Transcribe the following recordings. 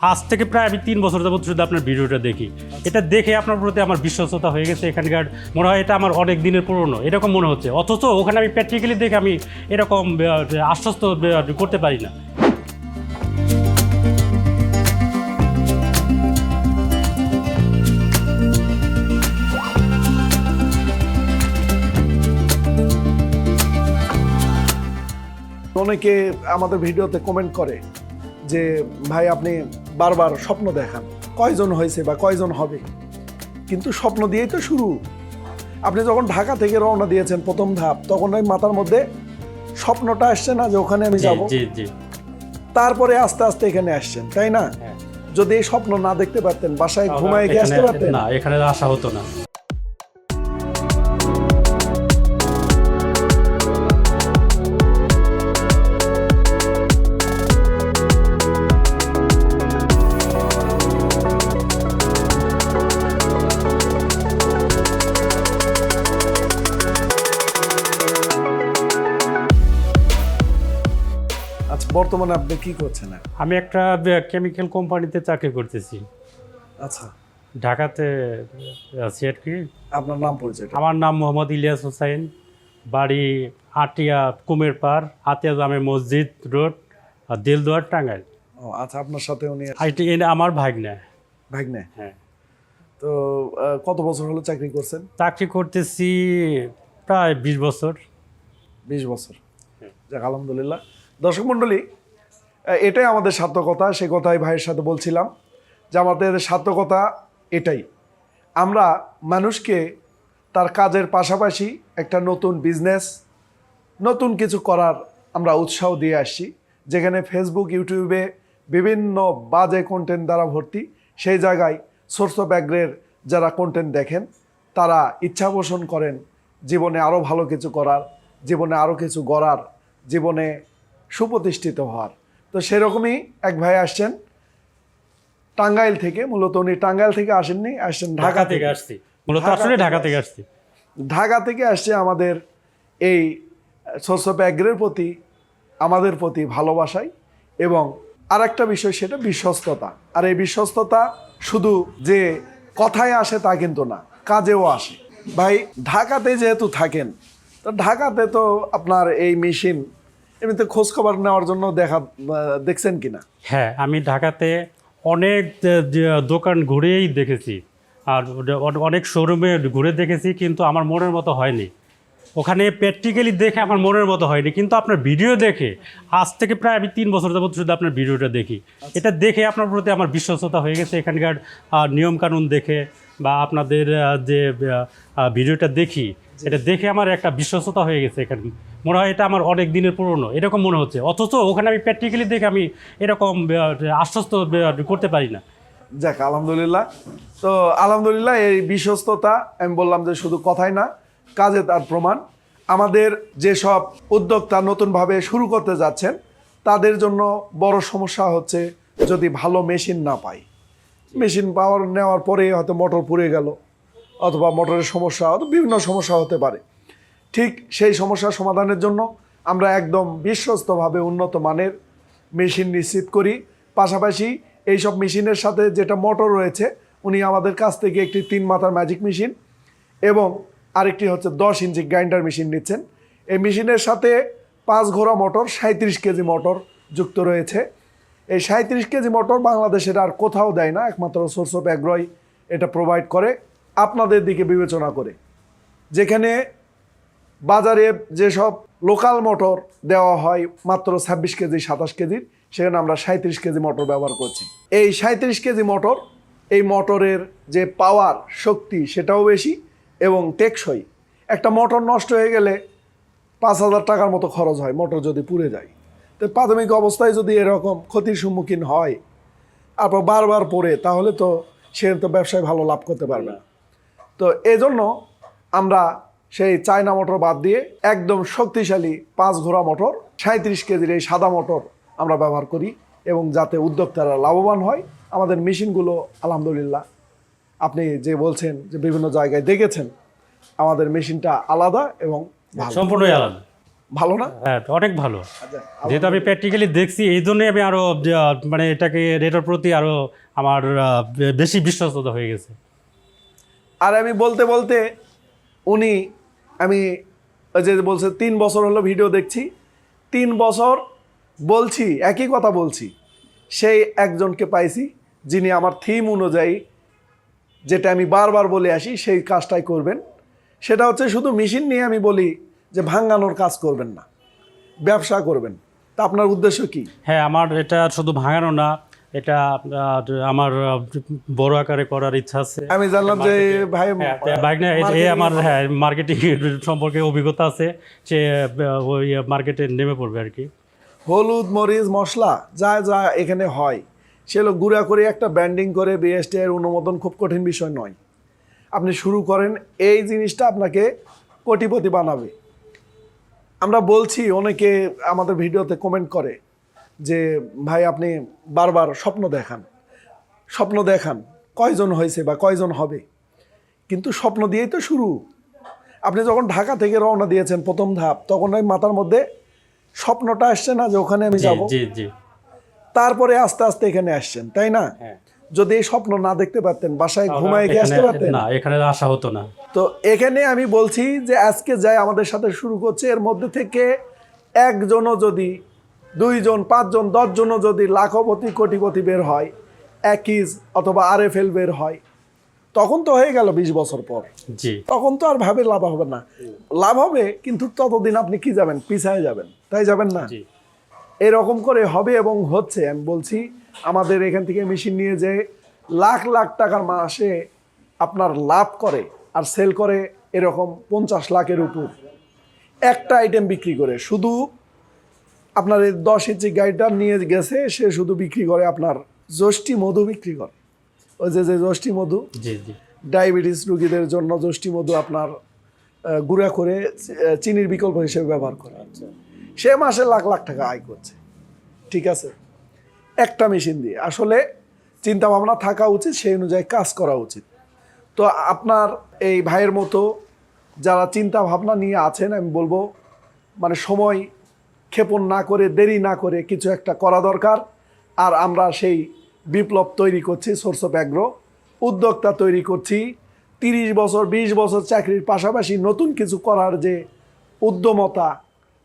আজ থেকে প্রায় আমি তিন বছর যাবত শুধু আপনার ভিডিওটা দেখি। এটা দেখে আপনার প্রতি আমার বিশ্বস্ততা হয়ে গেছে এখানকার। মনে হয় এটা আমার অনেক দিনের পুরনো, এরকম মনে হচ্ছে। অথচ ওখানে আমি প্র্যাকটিক্যালি দেখে আমি এরকম আশ্বস্ত করতে পারি না। অনেকে আমাদের ভিডিওতে কমেন্ট করে যে, ভাই, আপনি বারবার স্বপ্ন দেখান কয়জন হয়েছে বা কয়জন হবে। কিন্তু স্বপ্ন দিয়েই তো শুরু। আপনি যখন ঢাকা থেকে রওনা দিয়েছেন প্রথম ধাপ তখন ওই মাথার মধ্যে স্বপ্নটা আসছে না যে ওখানে আমি যাব। তারপরে আস্তে আস্তে এখানে আসছেন তাই না? হ্যাঁ। যদি এই স্বপ্ন না দেখতে পারতেন বাসায় ঘুমায় গিয়ে আসতে পারতেন? না এখানে আসা হতো না। বর্তমানে আপনি কি করছেন আমি একটা কেমিক্যাল কোম্পানিতে চাকরি করতেছি। আচ্ছা। ঢাকাতে আছি আর কি। আপনার নাম পরিচয় আমার নাম মোহাম্মদ ইলিয়াস হোসাইন। বাড়ি আটিয়া কুমের পার আতিয়া জামে মসজিদ রোড দিলদুয়ার টাঙ্গাইল। ও আচ্ছা আপনার সাথে উনি আইটি এনে আমার ভাগ্নে। ভাগ্নে? হ্যাঁ। তো কত বছর হলো চাকরি করছেন? চাকরি করতেছি প্রায় বিশ বছর। বিশ বছর। যাক আলহামদুলিল্লাহ। দর্শক মণ্ডলী এটাই আমাদের সার্থকতা, সে কথাই ভাইয়ের সাথে বলছিলাম যে আমাদের সার্থকতা এটাই। আমরা মানুষকে তার কাজের পাশাপাশি একটা নতুন বিজনেস নতুন কিছু করার আমরা উৎসাহ দিয়ে আসছি, যেখানে ফেসবুক ইউটিউবে বিভিন্ন বাজে কন্টেন্ট দ্বারা ভর্তি। সেই জায়গায় সোর্স অফ যারা কন্টেন্ট দেখেন, তারা ইচ্ছা পোষণ করেন জীবনে আরও ভালো কিছু করার, জীবনে আরও কিছু গড়ার, জীবনে সুপ্রতিষ্ঠিত হওয়ার। তো সেরকমই এক ভাই আসছেন টাঙ্গাইল থেকে মূলত উনি টাঙ্গাইল থেকে আসেননি আসছেন ঢাকা থেকে। আসছি। মূলত আসলে ঢাকা থেকে আসছি। ঢাকা থেকে আসছে আমাদের এই সোর্স অফ অ্যাগ্রের প্রতি আমাদের প্রতি ভালোবাসাই এবং আর একটা বিষয় সেটা বিশ্বস্ততা। আর এই বিশ্বস্ততা শুধু যে কথায় আসে তা কিন্তু না কাজেও আসে। ভাই ঢাকাতে যেহেতু থাকেন তো ঢাকাতে তো আপনার এই মেশিন এমনিতে খোঁজখবর নেওয়ার জন্য দেখা দেখছেন কিনা? হ্যাঁ আমি ঢাকাতে অনেক দোকান ঘুরেই দেখেছি। আর অনেক শোরুমে ঘুরে দেখেছি কিন্তু আমার মনের মতো হয়নি। ওখানে প্র্যাকটিক্যালি দেখে আমার মনের মতো হয়নি কিন্তু আপনার ভিডিও দেখে আজ থেকে প্রায় আমি তিন বছর যাবত শুধু আপনার ভিডিওটা দেখি। এটা দেখে আপনার প্রতি আমার বিশ্বস্ততা হয়ে গেছে এখানকার নিয়মকানুন দেখে বা আপনাদের যে ভিডিওটা দেখি এটা দেখে আমার একটা বিশ্বস্ততা হয়ে গেছে এখানে। মনে হয় এটা আমার অনেক দিনের পুরনো এরকম মনে হচ্ছে। অথচ ওখানে আমি প্র্যাকটিক্যালি দেখে আমি এরকম আশ্বস্ত করতে পারি না। যাক আলহামদুলিল্লাহ। তো আলহামদুলিল্লাহ এই বিশ্বস্ততা আমি বললাম যে শুধু কথাই না কাজে তার প্রমাণ। আমাদের যেসব উদ্যোক্তা নতুনভাবে শুরু করতে যাচ্ছেন তাদের জন্য বড় সমস্যা হচ্ছে যদি ভালো মেশিন না পাই। মেশিন পাওয়ার নেওয়ার পরে হয়তো মোটর পুড়ে গেল। অথবা মোটরের সমস্যা, অথবা বিভিন্ন সমস্যা হতে পারে। ঠিক সেই সমস্যার সমাধানের জন্য আমরা একদম বিশ্বস্তভাবে উন্নত মানের মেশিন নিশ্চিত করি। পাশাপাশি এইসব মেশিনের সাথে যেটা মোটর রয়েছে, উনি আমাদের কাছ থেকে একটি তিন মাথার ম্যাজিক মেশিন এবং আরেকটি হচ্ছে দশ ইঞ্চি গ্রাইন্ডার মেশিন নিচ্ছেন। এই মেশিনের সাথে পাঁচ ঘোড়া মোটর সাঁত্রিশ কেজি মোটর যুক্ত রয়েছে। এই সাঁত্রিশ কেজি মোটর বাংলাদেশের আর কোথাও দেয় না, একমাত্র সোর্স অফ অ্যাগ্রয় এটা প্রোভাইড করে। আপনাদের দিকে বিবেচনা করে। যেখানে বাজারে যেসব লোকাল মোটর দেওয়া হয় মাত্র ছাব্বিশ কেজি, সাতাশ কেজির সেখানে আমরা সাঁত্রিশ কেজি মোটর ব্যবহার করছি। এই সাঁত্রিশ কেজি মোটর, এই মোটরের যে পাওয়ার শক্তি সেটাও বেশি এবং টেকসই। একটা মোটর নষ্ট হয়ে গেলে পাঁচ হাজার টাকার মতো খরচ হয়, মোটর যদি পুড়ে যায়। তো প্রাথমিক অবস্থায় যদি এরকম ক্ষতির সম্মুখীন হয়, তারপর বারবার পড়ে, তাহলে তো সে তো ব্যবসায় ভালো লাভ করতে পারবে না। তো এজন্য আমরা সেই চায়না মোটর বাদ দিয়ে একদম শক্তিশালী পাঁচ ঘোড়া মোটর সাঁত্রিশ কেজির এই সাদা মোটর আমরা ব্যবহার করি এবং যাতে উদ্যোক্তারা লাভবান হয়। আমাদের মেশিনগুলো আলহামদুলিল্লাহ আপনি যে বলছেন যে বিভিন্ন জায়গায় দেখেছেন আমাদের মেশিনটা আলাদা এবং সম্পূর্ণই আলাদা। ভালো না? হ্যাঁ অনেক ভালো। আচ্ছা যেহেতু আমি প্র্যাকটিক্যালি দেখছি এই জন্যই আমি আরও মানে এটাকে এটার প্রতি আরও আমার বেশি বিশ্বস্ততা হয়ে গেছে। আর আমি বলতে বলতে উনি, আমি ওই যে বলছে তিন বছর হলো ভিডিও দেখছি, তিন বছর বলছি, একই কথা বলছি, সেই একজনকে পাইছি যিনি আমার থিম অনুযায়ী যেটা আমি বারবার বলে আসি সেই কাজটাই করবেন। সেটা হচ্ছে শুধু মেশিন নিয়ে আমি বলি যে ভাঙানোর কাজ করবেন না, ব্যবসা করবেন। তা আপনার উদ্দেশ্য কি? হ্যাঁ আমার এটা শুধু ভাঙানো না এটা আমার বড় আকারে করার ইচ্ছা আছে। আমি জানলাম যে ভাই বাইক না এ আমার হ্যাঁ মার্কেটিং সম্পর্কে অভিজ্ঞতা আছে সে ওই মার্কেটে নেমে পড়বে আর কি। হলুদ মরিচ মশলা যা যা এখানে হয় সেগুলো গুঁড়া করে একটা ব্র্যান্ডিং করে বিএসটি এর অনুমোদন খুব কঠিন বিষয় নয়। আপনি শুরু করেন এই জিনিসটা আপনাকে কোটিপতি বানাবে। আমরা বলছি অনেকে আমাদের ভিডিওতে কমেন্ট করে যে ভাই আপনি বারবার স্বপ্ন দেখান। স্বপ্ন দেখান কয়জন হয়েছে বা কয়জন হবে? কিন্তু স্বপ্ন দিয়েই তো শুরু। আপনি যখন ঢাকা থেকে রওনা দিয়েছেন প্রথম ধাপ তখন ওই মাথার মধ্যে স্বপ্নটা আসছে না যে ওখানে আমি যাব? তারপরে আস্তে আস্তে এখানে আসছেন তাই না? হ্যাঁ। যদি এই স্বপ্ন না দেখতে পারতেন বাসায় ঘুমায় গিয়ে আসতে পারতেন? না এখানে আসা হতো না। তো এখানে আমি বলছি যে আজকে যাই আমাদের সাথে শুরু করছে এর মধ্যে থেকে একজনও যদি দুইজন পাঁচজন দশজনও যদি লাখপতি কোটিপতি বের হয় একিজ অথবা আর এফ এল বের হয় তখন তো হয়ে গেল বিশ বছর পর। জি। তখন তো আর ভাবে লাভ হবে না। লাভ হবে কিন্তু ততদিন আপনি কি যাবেন? পিছায় যাবেন। তাই যাবেন না। এরকম করে হবে এবং হচ্ছে আমি বলছি আমাদের এখান থেকে মেশিন নিয়ে যে লাখ লাখ টাকার মাসে আপনার লাভ করে আর সেল করে এরকম পঞ্চাশ লাখের উপর একটা আইটেম বিক্রি করে। শুধু আপনার এই দশ ইঞ্চি গাড়িটা নিয়ে গেছে সে শুধু বিক্রি করে আপনার যষ্টি মধু বিক্রি করে। ওই যে যে যষ্টি মধু জি জি। ডায়াবেটিস রোগীদের জন্য যষ্টি মধু আপনার গুঁড়া করে চিনির বিকল্প হিসেবে ব্যবহার করে। সে মাসে লাখ লাখ টাকা আয় করছে। ঠিক আছে? একটা মেশিন দিয়ে। আসলে চিন্তা ভাবনা থাকা উচিত সেই অনুযায়ী কাজ করা উচিত। তো আপনার এই ভাইয়ের মতো যারা চিন্তা ভাবনা নিয়ে আছেন আমি বলব মানে সময় ক্ষেপণ না করে দেরি না করে কিছু একটা করা দরকার। আর আমরা সেই বিপ্লব তৈরি করছি সোর্স অফ অ্যাগ্রো উদ্যোক্তা তৈরি করছি। তিরিশ বছর বিশ বছর চাকরির পাশাপাশি নতুন কিছু করার যে উদ্যমতা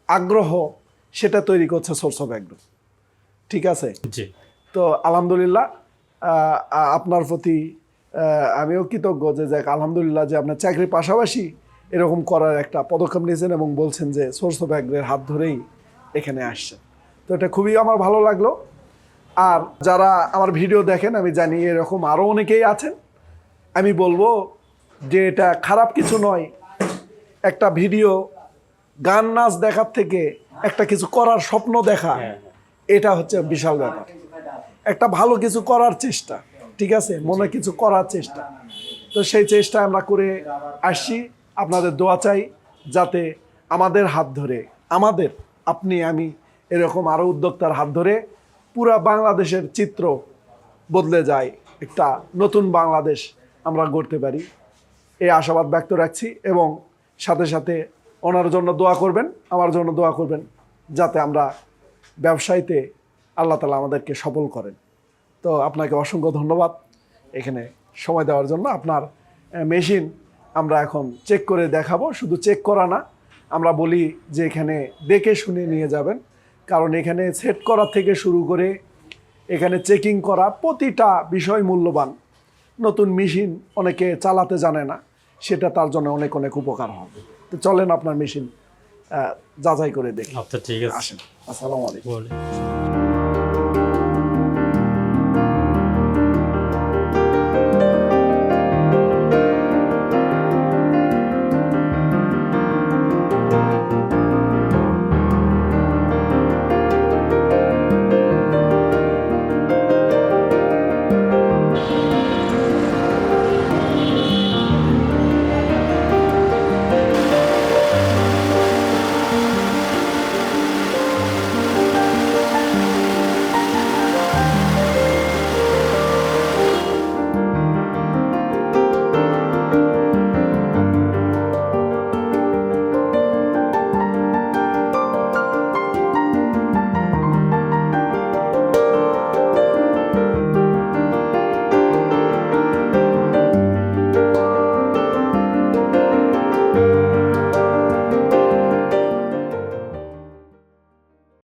আগ্রহ সেটা তৈরি করছে সোর্স অফ অ্যাগ্রো ঠিক আছে? জি। তো আলহামদুলিল্লাহ আপনার প্রতি আমিও কৃতজ্ঞ যে যাক আলহামদুলিল্লাহ যে আপনার চাকরির পাশাপাশি এরকম করার একটা পদক্ষেপ নিয়েছেন এবং বলছেন যে সোর্স অফ অ্যাগ্রের হাত ধরেই এখানে আসছেন তো এটা খুবই আমার ভালো লাগল। আর যারা আমার ভিডিও দেখেন আমি জানি এরকম আরও অনেকেই আছেন। আমি বলব যে এটা খারাপ কিছু নয়। একটা ভিডিও গান নাচ দেখার থেকে একটা কিছু করার স্বপ্ন দেখা হ্যাঁ, এটা হচ্ছে বিশাল ব্যাপার। একটা ভালো কিছু করার চেষ্টা ঠিক আছে? মনে কিছু করার চেষ্টা। তো সেই চেষ্টা আমরা করে আসছি। আপনাদের দোয়া চাই যাতে আমাদের হাত ধরে আমাদের আপনি, আমি এরকম আরও উদ্যোক্তার হাত ধরে পুরা বাংলাদেশের চিত্র বদলে যায়, একটা নতুন বাংলাদেশ আমরা গড়তে পারি। এই আশাবাদ ব্যক্ত রাখছি এবং সাথে সাথে ওনার জন্য দোয়া করবেন, আমার জন্য দোয়া করবেন, যাতে আমরা ব্যবসায়ীতে আল্লাহ তালা আমাদেরকে সফল করেন। তো আপনাকে অসংখ্য ধন্যবাদ এখানে সময় দেওয়ার জন্য। আপনার মেশিন আমরা এখন চেক করে দেখাবো, শুধু চেক করা না আমরা বলি যে এখানে দেখে শুনে নিয়ে যাবেন। কারণ এখানে সেট করা থেকে শুরু করে এখানে চেকিং করা প্রতিটা বিষয় মূল্যবান। নতুন মেশিন অনেকে চালাতে জানে না সেটা তার জন্য অনেক অনেক উপকার হবে। তো চলেন আপনার মেশিন যাচাই করে দেখি। আচ্ছা ঠিক আছে। আসেন। আসসালামু আলাইকুম।